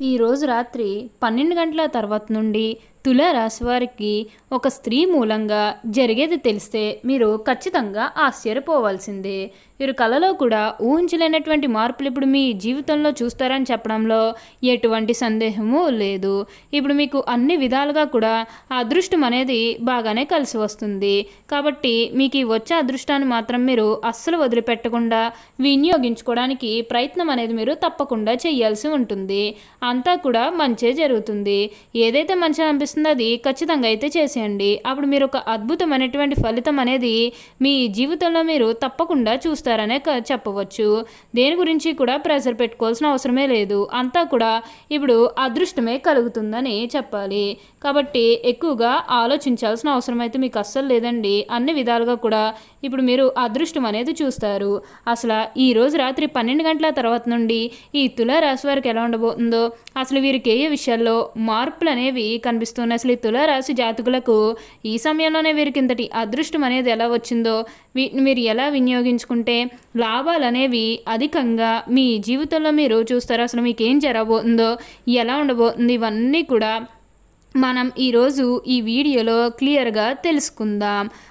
ఈరోజు రాత్రి పన్నెండు గంటల తర్వాత నుండి వారికి ఒక స్త్రీ మూలంగా జరిగేది తెలిస్తే మీరు ఖచ్చితంగా ఆశ్చర్యపోవాల్సిందే. మీరు కళలో కూడా ఊహించలేనటువంటి మార్పులు ఇప్పుడు మీ జీవితంలో చూస్తారని చెప్పడంలో ఎటువంటి సందేహము లేదు. ఇప్పుడు మీకు అన్ని విధాలుగా కూడా అదృష్టం అనేది బాగానే కలిసి వస్తుంది. కాబట్టి మీకు ఈ వచ్చే అదృష్టాన్ని మాత్రం మీరు అస్సలు వదిలిపెట్టకుండా వినియోగించుకోవడానికి ప్రయత్నం అనేది మీరు తప్పకుండా చేయాల్సి ఉంటుంది. అంతా కూడా మంచే జరుగుతుంది. ఏదైతే మంచి అది ఖచ్చితంగా అయితే చేసేయండి. అప్పుడు మీరు ఒక అద్భుతమైనటువంటి ఫలితం అనేది మీ జీవితంలో మీరు తప్పకుండా చూస్తారనే క- చెప్పవచ్చు. దేని గురించి కూడా ప్రెషర్ పెట్టుకోవాల్సిన అవసరమే లేదు. అంతా కూడా ఇప్పుడు అదృష్టమే కలుగుతుందని చెప్పాలి. కాబట్టి ఎక్కువగా ఆలోచించాల్సిన అవసరం అయితే మీకు అస్సలు లేదండి. అన్ని విధాలుగా కూడా ఇప్పుడు మీరు అదృష్టం అనేది చూస్తారు. అసలు ఈ రోజు రాత్రి పన్నెండు గంటల తర్వాత నుండి ఈ తులారాశి వారికి ఎలా ఉండబోతుందో అసలు వీరికి ఏ విషయాల్లో మార్పులు అనేవి కనిపిస్తున్నాయి అసలు ఈ తులారాశి జాతకులకు ఈ సమయంలోనే వీరికి ఇంతటి అదృష్టం అనేది ఎలా వచ్చిందో వీటిని మీరు ఎలా వినియోగించుకుంటే లాభాలు అనేవి అధికంగా మీ జీవితంలో మీరు చూస్తారు. అసలు మీకు ఏం జరగబోతుందో ఎలా ఉండబోతుంది ఇవన్నీ కూడా మనం ఈరోజు ఈ వీడియోలో క్లియర్గా తెలుసుకుందాం.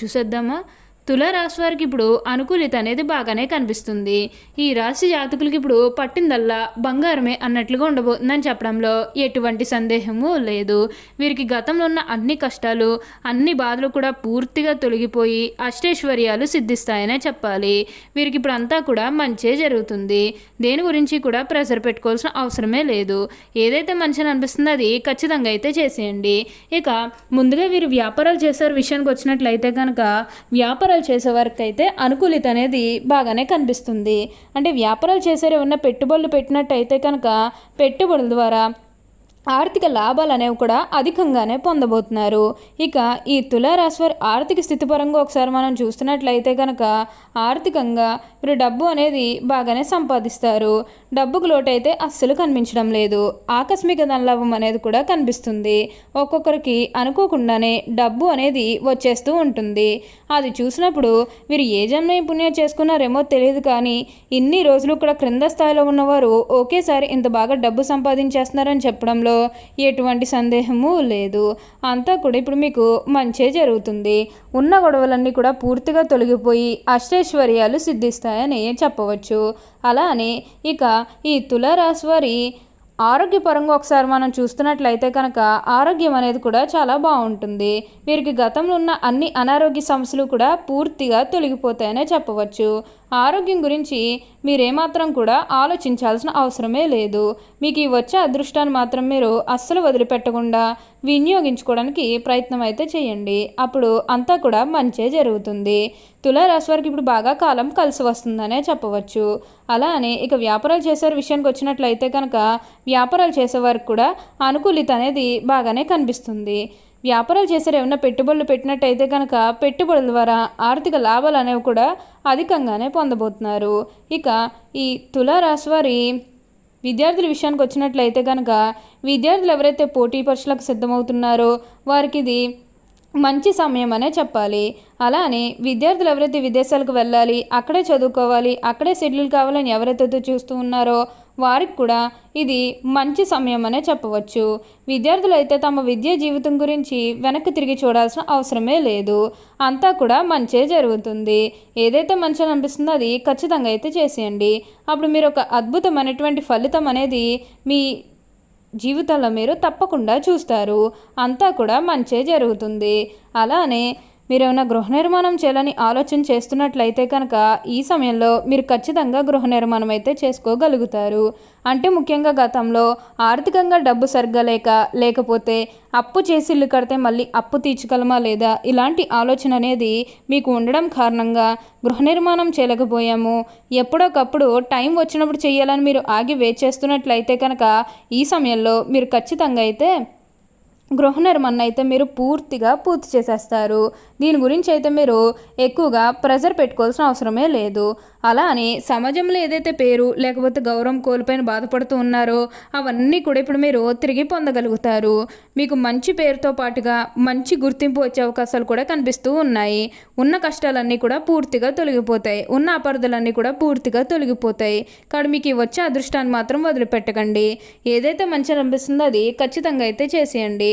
చూసేద్దామా? తులారాశి వారికి ఇప్పుడు అనుకూలిత అనేది బాగానే కనిపిస్తుంది. ఈ రాశి జాతకులకి ఇప్పుడు పట్టిందల్లా బంగారమే అన్నట్లుగా ఉండబోతుందని చెప్పడంలో ఎటువంటి సందేహము లేదు. వీరికి గతంలో ఉన్న అన్ని కష్టాలు అన్ని బాధలు కూడా పూర్తిగా తొలగిపోయి అష్టైశ్వర్యాలు సిద్ధిస్తాయనే చెప్పాలి. వీరికి ఇప్పుడు అంతా కూడా మంచే జరుగుతుంది. దేని గురించి కూడా ప్రెషర్ పెట్టుకోవాల్సిన అవసరమే లేదు. ఏదైతే మంచిని అనిపిస్తుందో అది ఖచ్చితంగా అయితే చేసేయండి. ఇక ముందుగా వీరు వ్యాపారాలు చేసే విషయానికి వచ్చినట్లయితే కనుక వ్యాపారాలు చేసే వారికి అయితే అనుకూలిత అనేది బాగానే కనిపిస్తుంది. అంటే వ్యాపారాలు చేసే ఉన్న పెట్టుబడులు పెట్టినట్టయితే కనుక పెట్టుబడుల ద్వారా ఆర్థిక లాభాలు అనేవి కూడా అధికంగానే పొందబోతున్నారు. ఇక ఈ తులారాశి వారి ఆర్థిక స్థితి పరంగా ఒకసారి మనం చూస్తున్నట్లయితే కనుక ఆర్థికంగా వీరు డబ్బు అనేది బాగానే సంపాదిస్తారు. డబ్బుకు లోటైతే అస్సలు కనిపించడం లేదు. ఆకస్మిక ధనలాభం అనేది కూడా కనిపిస్తుంది. ఒక్కొక్కరికి అనుకోకుండానే డబ్బు అనేది వచ్చేస్తూ ఉంటుంది. అది చూసినప్పుడు వీరు ఏ జన్మ పుణ్యం చేసుకున్నారేమో తెలియదు కానీ ఇన్ని రోజులు కూడా క్రింద స్థాయిలో ఉన్నవారు ఒకేసారి ఇంత బాగా డబ్బు సంపాదించేస్తున్నారని చెప్పడంలో ఎటువంటి సందేహము లేదు. అంతా కూడా ఇప్పుడు మీకు మంచే జరుగుతుంది. ఉన్న గొడవలన్నీ కూడా పూర్తిగా తొలగిపోయి అష్టైశ్వర్యాలు సిద్ధిస్తాయని చెప్పవచ్చు. అలానే ఇక ఈ తులారాశి వారి ఆరోగ్యపరంగా ఒకసారి మనం చూస్తున్నట్లయితే కనుక ఆరోగ్యం అనేది కూడా చాలా బాగుంటుంది. వీరికి గతంలో ఉన్న అన్ని అనారోగ్య సమస్యలు కూడా పూర్తిగా తొలగిపోతాయనే చెప్పవచ్చు. ఆరోగ్యం గురించి మీరేమాత్రం కూడా ఆలోచించాల్సిన అవసరమే లేదు. మీకు ఈ వచ్చే అదృష్టాన్ని మాత్రం మీరు అస్సలు వదిలిపెట్టకుండా వినియోగించుకోవడానికి ప్రయత్నం అయితే చేయండి. అప్పుడు అంతా కూడా మంచే జరుగుతుంది. తులారాశి వారికి ఇప్పుడు బాగా కాలం కలిసి వస్తుందనే చెప్పవచ్చు. అలా అని ఇక వ్యాపారాలు చేసే విషయానికి వచ్చినట్లయితే కనుక వ్యాపారాలు చేసేవారికి కూడా అనుకూలిత అనేది బాగానే కనిపిస్తుంది. వ్యాపారాలు చేసే ఏమైనా పెట్టుబడులు పెట్టినట్టయితే కనుక పెట్టుబడుల ద్వారా ఆర్థిక లాభాలు అనేవి కూడా అధికంగానే పొందబోతున్నారు. ఇక ఈ తులారాశి వారి విద్యార్థుల విషయానికి వచ్చినట్లయితే కనుక విద్యార్థులు ఎవరైతే పోటీ పరీక్షలకు సిద్ధమవుతున్నారో వారికి ఇది మంచి సమయం అనే చెప్పాలి. అలానే విద్యార్థులు ఎవరైతే విదేశాలకు వెళ్ళాలి అక్కడే చదువుకోవాలి అక్కడే సెటిల్ కావాలని ఎవరైతే చూస్తూ ఉన్నారో వారికి కూడా ఇది మంచి సమయం అనే చెప్పవచ్చు. విద్యార్థులు అయితే తమ విద్యా జీవితం గురించి వెనక్కి తిరిగి చూడాల్సిన అవసరమే లేదు. అంతా కూడా మంచే జరుగుతుంది. ఏదైతే మంచి అనిపిస్తుందో అది ఖచ్చితంగా అయితే చేసేయండి. అప్పుడు మీరు ఒక అద్భుతమైనటువంటి ఫలితం అనేది మీ జీవితంలో మీరు తప్పకుండా చూస్తారు. అంతా కూడా మంచే జరుగుతుంది. అలానే మీరు ఏమైనా గృహ నిర్మాణం చేయాలని ఆలోచన చేస్తున్నట్లయితే కనుక ఈ సమయంలో మీరు ఖచ్చితంగా గృహ నిర్మాణం అయితే చేసుకోగలుగుతారు. అంటే ముఖ్యంగా గతంలో ఆర్థికంగా డబ్బు సరిగ్గా లేక లేకపోతే అప్పు చేసి ఇల్లు కడితే మళ్ళీ అప్పు తీర్చగలమా లేదా ఇలాంటి ఆలోచన అనేది మీకు ఉండడం కారణంగా గృహ నిర్మాణం చేయలేకపోయాము. ఎప్పుడొకప్పుడు టైం వచ్చినప్పుడు చేయాలని మీరు ఆగి వేచేస్తున్నట్లయితే చేస్తున్నట్లయితే కనుక ఈ సమయంలో మీరు ఖచ్చితంగా అయితే గృహ నిర్మాణం అయితే మీరు పూర్తిగా పూర్తి చేసేస్తారు. దీని గురించి అయితే మీరు ఎక్కువగా ప్రెజర్ పెట్టుకోవాల్సిన అవసరమే లేదు. అలా అని సమాజంలో ఏదైతే పేరు లేకపోతే గౌరవం కోల్పోయిన బాధపడుతూ ఉన్నారో అవన్నీ కూడా ఇప్పుడు మీరు తిరిగి పొందగలుగుతారు. మీకు మంచి పేరుతో పాటుగా మంచి గుర్తింపు వచ్చే అవకాశాలు కూడా కనిపిస్తూ ఉన్నాయి. ఉన్న కష్టాలన్నీ కూడా పూర్తిగా తొలగిపోతాయి. ఉన్న అపార్థలన్నీ కూడా పూర్తిగా తొలగిపోతాయి. కాబట్టి మీకు వచ్చే అదృష్టాన్ని మాత్రం వదిలిపెట్టకండి. ఏదైతే మంచి అనిపిస్తుందో అది ఖచ్చితంగా అయితే చేసేయండి.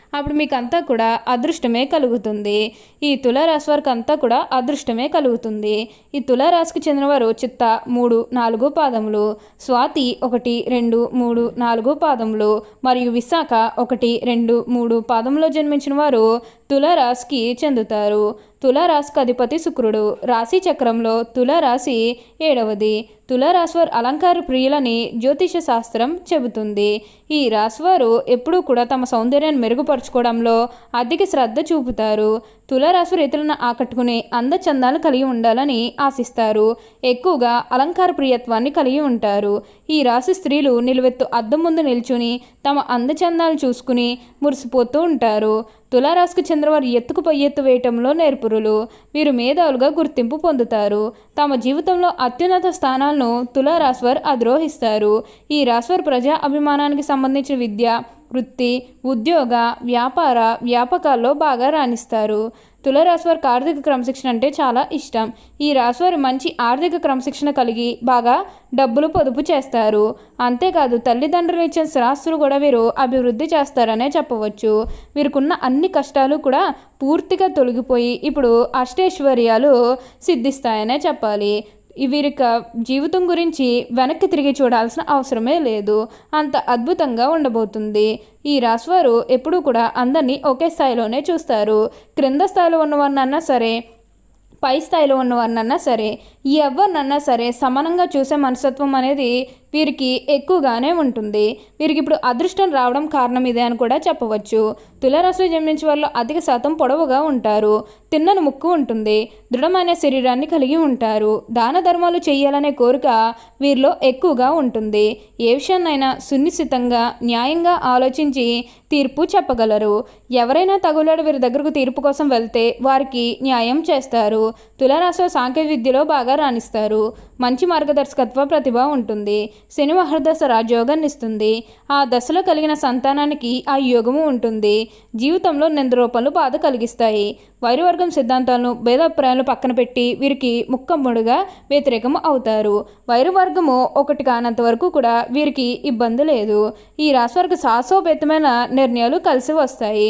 అప్పుడు మీకు అంతా కూడా అదృష్టమే కలుగుతుంది. ఈ తులారాశి వారికి అంతా కూడా అదృష్టమే కలుగుతుంది. ఈ తులారాశికి చెందినవారు చిత్త మూడు నాలుగు పాదములు స్వాతి ఒకటి రెండు మూడు నాలుగు పాదములు మరియు విశాఖ ఒకటి రెండు మూడు పాదంలో జన్మించిన వారు తులారాశికి చెందుతారు. తులారాశికి అధిపతి శుక్రుడు. రాశి చక్రంలో తులారాశి ఏడవది. తులారాశివారు అలంకార ప్రియులని జ్యోతిష శాస్త్రం చెబుతుంది. ఈ రాశివారు ఎప్పుడూ కూడా తమ సౌందర్యాన్ని మెరుగుపరచుకోవడంలో అధిక శ్రద్ధ చూపుతారు. తులారాశి రైతులను ఆకట్టుకునే అందచందాలు కలిగి ఉండాలని ఆశిస్తారు. ఎక్కువగా అలంకార ప్రియత్వాన్ని కలిగి ఉంటారు. ఈ రాశి స్త్రీలు నిలువెత్తు అద్దం ముందు నిల్చుని తమ అందచందాలు చూసుకుని మురిసిపోతూ ఉంటారు. తులారాశికి చెందినవారు ఎత్తుకు పై ఎత్తు వేయటంలో నేర్పురులు. వీరు మేధావులుగా గుర్తింపు పొందుతారు. తమ జీవితంలో అత్యున్నత స్థానాలను తులారాశి వారు అధిరోహిస్తారు. ఈ రాశివారి ప్రజా అభిమానానికి సంబంధించిన విద్య వృత్తి ఉద్యోగ వ్యాపార వ్యాపకాల్లో బాగా రాణిస్తారు. తులరాశివారికి ఆర్థిక క్రమశిక్షణ అంటే చాలా ఇష్టం. ఈ రాశివారు మంచి ఆర్థిక క్రమశిక్షణ కలిగి బాగా డబ్బులు పొదుపు చేస్తారు. అంతేకాదు తల్లిదండ్రులు ఇచ్చిన స్థిరాస్తులు కూడా వీరు అభివృద్ధి చేస్తారనే చెప్పవచ్చు. వీరికున్న అన్ని కష్టాలు కూడా పూర్తిగా తొలగిపోయి ఇప్పుడు అష్టైశ్వర్యాలు సిద్ధిస్తాయనే చెప్పాలి. వీరిక జీవితం గురించి వెనక్కి తిరిగి చూడాల్సిన అవసరమే లేదు. అంత అద్భుతంగా ఉండబోతుంది. ఈ రాశివారు ఎప్పుడూ కూడా అందరినీ ఒకే స్థాయిలోనే చూస్తారు. క్రింద స్థాయిలో ఉన్నవారినన్నా సరే పై స్థాయిలో ఉన్నవారినన్నా సరే ఎవరినన్నా సరే సమానంగా చూసే మనస్తత్వం అనేది వీరికి ఎక్కువగానే ఉంటుంది. వీరికి ఇప్పుడు అదృష్టం రావడం కారణం ఇదే అని కూడా చెప్పవచ్చు. తులరాశిలో జన్మించే వాళ్ళు అధిక శాతం పొడవుగా ఉంటారు. తిన్నని ముక్కు ఉంటుంది. దృఢమైన శరీరాన్ని కలిగి ఉంటారు. దాన ధర్మాలు చేయాలనే కోరిక వీరిలో ఎక్కువగా ఉంటుంది. ఏ విషయాన్నైనా సునిశ్చితంగా న్యాయంగా ఆలోచించి తీర్పు చెప్పగలరు. ఎవరైనా తగులాడు వీరి దగ్గరకు తీర్పు కోసం వెళ్తే వారికి న్యాయం చేస్తారు. తులారాశి సాంకేతిక విద్యలో బాగా రాణిస్తారు. మంచి మార్గదర్శకత్వ ప్రతిభ ఉంటుంది. శని మహర్దశ రాజయోగాన్ని ఇస్తుంది. ఆ దశలో కలిగిన సంతానానికి ఆ యోగము ఉంటుంది. జీవితంలో నిందరూపాలు బాధ కలిగిస్తాయి. వైరువర్గం సిద్ధాంతాలను భేదాభిప్రాయాలు పక్కన పెట్టి వీరికి ముక్కమ్ముడుగా వ్యతిరేకం అవుతారు. వైరువర్గము ఒకటి కానంత వరకు కూడా వీరికి ఇబ్బంది లేదు. ఈ రాశివారికి సాహసోపేతమైన నిర్ణయాలు కలిసి వస్తాయి.